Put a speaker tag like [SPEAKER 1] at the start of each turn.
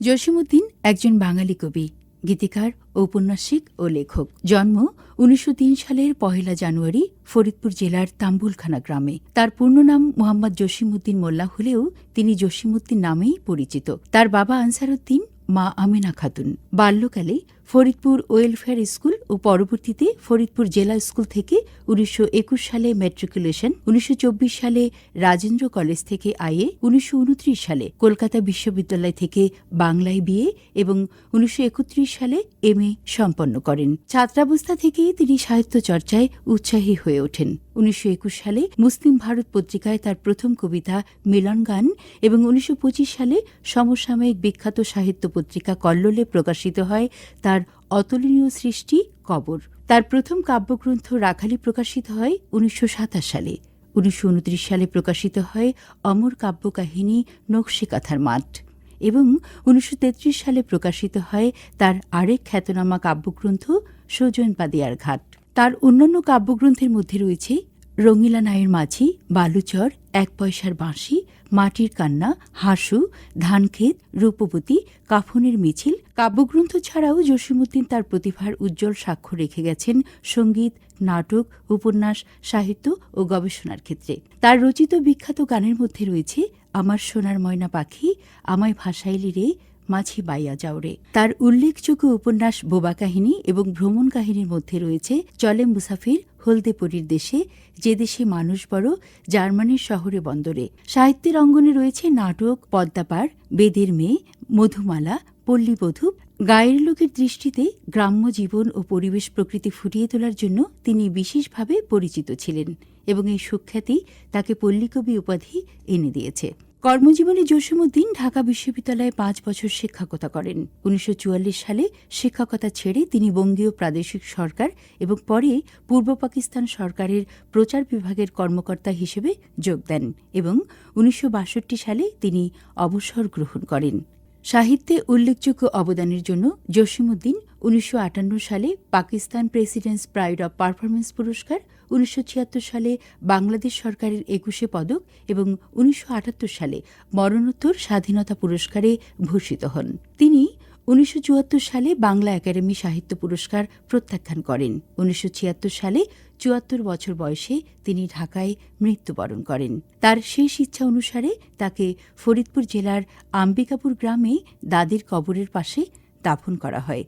[SPEAKER 1] জসিমউদ্দিন একজন বাঙালি কবি, গীতিকার, ঔপন্যাসিক ও লেখক। জন্ম উনিশশো তিন সালের পহেলা জানুয়ারি ফরিদপুর জেলার তাম্বুলখানা গ্রামে। তার পূর্ণ নাম মোহাম্মদ জসিমউদ্দিন মোল্লা হলেও তিনি জসিমউদ্দিন নামেই পরিচিত। তার বাবা আনসারউদ্দিন, মা আমিনা খাতুন। বাল্যকালে ফরিদপুর ওয়েলফেয়ার স্কুল ও পরবর্তীতে ফরিদপুর জেলা স্কুল থেকে উনিশশো একুশ সালে ম্যাট্রিকুলেশন উনিশশো চব্বিশ সালে রাজেন্দ্র কলেজ থেকে আইএ, উনিশশো সালে কলকাতা বিশ্ববিদ্যালয় থেকে বাংলায় বিয়ে এবং উনিশশো একত্রিশ সালে এম সম্পন্ন করেন। ছাত্রাবস্থা থেকেই তিনি সাহিত্য চর্চায় উৎসাহী হয়ে ওঠেন। উনিশশো একুশ সালে মুসলিম ভারত পত্রিকায় তার প্রথম কবিতা মিলন গান এবং উনিশশো পঁচিশ সালে সমসাময়িক বিখ্যাত সাহিত্য পত্রিকা কল্লোলে প্রকাশিত হয়। তার অতুলনীয় সৃষ্টি কবর। তার প্রথম কাব্যগ্রন্থ রাখালি প্রকাশিত হয় উনিশশো সাতাশ সালে। উনিশশো উনত্রিশ সালে প্রকাশিত হয় অমর কাব্যকাহিনী নকশিকাথার মাঠ। এবং উনিশশো তেত্রিশ সালে প্রকাশিত হয় তার আরেক খ্যাতনামা কাব্যগ্রন্থ সজন পাদিয়ার ঘাট। তার অন্যান্য কাব্যগ্রন্থের মধ্যে রয়েছে রঙিলা নায়ের মাঝি, বালুচর, এক পয়সার বাঁশি মাটির কান্না, হাসু ধানক্ষেত রূপবতী, কাফনের মিছিল, কাব্যগ্রন্থ ছাড়াও জসিমুদ্দিন তার প্রতিভার উজ্জ্বল সাক্ষ্য রেখে গেছেন সংগীত, নাটক, উপন্যাস, সাহিত্য ও গবেষণার ক্ষেত্রে। তার রচিত বিখ্যাত গানের মধ্যে রয়েছে, আমার সোনার ময়না পাখি, আমায় ভাসাইলি রে মাঝি বাইয়া যাওরে তার উল্লেখযোগ্য উপন্যাস বোবা কাহিনী এবং ভ্রমণ কাহিনীর মধ্যে রয়েছে, চলে মুসাফির হলদেপরির দেশে, যে দেশে মানুষ বড়, জার্মানির শহরে বন্দরে। সাহিত্যের অঙ্গনে রয়েছে নাটক পদ্মাপার বেদের মেয়ে, মধুমালা, পল্লীবধূ। গায়ের লোকের দৃষ্টিতে গ্রাম্য জীবন ও পরিবেশ প্রকৃতি ফুটিয়ে তোলার জন্য তিনি বিশেষভাবে পরিচিত ছিলেন এবং এই সুখ্যাতি তাকে পল্লীকবি উপাধি এনে দিয়েছে। কর্মজীবনে জসীমউদ্দিন ঢাকা বিশ্ববিদ্যালয়ে পাঁচ বছর শিক্ষকতা করেন। উনিশশো চুয়াল্লিশ সালে শিক্ষকতা ছেড়ে তিনি বঙ্গীয় প্রাদেশিক সরকার এবং পরে পূর্ব পাকিস্তান সরকারের প্রচার বিভাগের কর্মকর্তা হিসেবে যোগ দেন এবং উনিশশো বাষট্টি সালে তিনি অবসর গ্রহণ করেন। সাহিত্যে উল্লেখযোগ্য অবদানের জন্য জসীমউদ্দিন উনিশশো আটান্ন সালে Pakistan president's pride of performance পুরস্কার, উনিশশো ছিয়াত্তর সালে বাংলাদেশ সরকারের একুশে পদক এবং উনিশশো আটাত্তর সালে মরণোত্তর স্বাধীনতা পুরস্কারে ভূষিত হন। তিনি উনিশশো চুয়াত্তর সালে বাংলা একাডেমি সাহিত্য পুরস্কার প্রত্যাখ্যান করেন। উনিশশো ছিয়াত্তর সালে চুয়াত্তর বছর বয়সে তিনি ঢাকায় মৃত্যুবরণ করেন। তার শেষ ইচ্ছা অনুসারে তাকে ফরিদপুর জেলার আম্বিকাপুর গ্রামে দাদির কবরের পাশে দাফন করা হয়।